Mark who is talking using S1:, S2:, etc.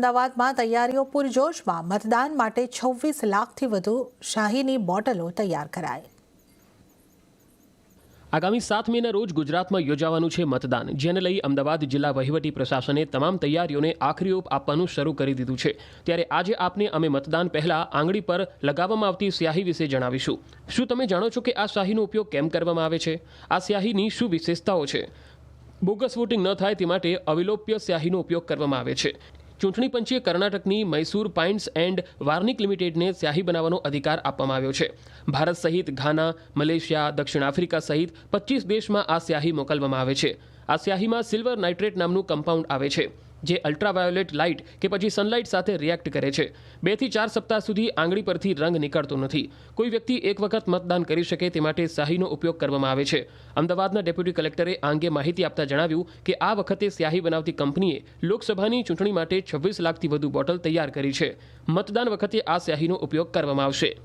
S1: અમદાવાદમાં તૈયારીઓ પૂરજોશમાં મતદાન માટે છવ્વીસ લાખથી વધુ શાહીની બોટલો તૈયાર કરાઈ.
S2: આગામી સાત મેના રોજ ગુજરાતમાં યોજાવાનું છે મતદાન, જેને લઈ અમદાવાદ જિલ્લા વહીવટી પ્રશાસને તમામ તૈયારીઓને આખરી ઓપ આપવાનું શરૂ કરી દીધું છે. ત્યારે આજે આપને અમે મતદાન પહેલા આંગળી પર લગાવવામાં આવતી સ્યાહી વિશે જણાવીશું. શું તમે જાણો છો કે આ સ્યાહીનો ઉપયોગ કેમ કરવામાં આવે છે? આ સ્યાહીની શું વિશેષતાઓ છે? બોગસ વોટિંગ ન થાય તે માટે અવિલોપ્ય સ્યાહીનો ઉપયોગ કરવામાં આવે છે. ચૂંટણી પંચે કર્ણાટકની મૈસૂર પાઇન્ટ્સ એન્ડ વાર્નિક લિમિટેડને સ્યાહી બનાવવાનો અધિકાર આપવામાં આવ્યો છે. ભારત સહિત ઘાના, મલેશિયા, દક્ષિણ આફ્રિકા સહિત પચીસ દેશમાં આ સ્યાહી મોકલવામાં આવે છે. આ સ્યાહીમાં સિલ્વર નાઇટ્રેટ નામનું કમ્પાઉન્ડ આવે છે. જે અલ્ટ્રાવાયોલેટ લાઇટ કે પછી સનલાઇટ સાથે રિએક્ટ કરે છે. બેથી ચાર સપ્તાહ સુધી આંગળી પરથી રંગ નીકળતો નથી. કોઈ વ્યક્તિ એક વખત મતદાન કરી શકે તે માટે શાહીનો ઉપયોગ કરવામાં આવે છે. અમદાવાદના ડેપ્યુટી કલેક્ટરે આ અંગે માહિતી આપતા જણાવ્યું કે આ વખતે સ્યાહી બનાવતી કંપનીએ લોકસભાની ચૂંટણી માટે છવ્વીસ લાખથી વધુ બોટલ તૈયાર કરી છે. મતદાન વખતે આ સ્યાહીનો ઉપયોગ કરવામાં આવશે.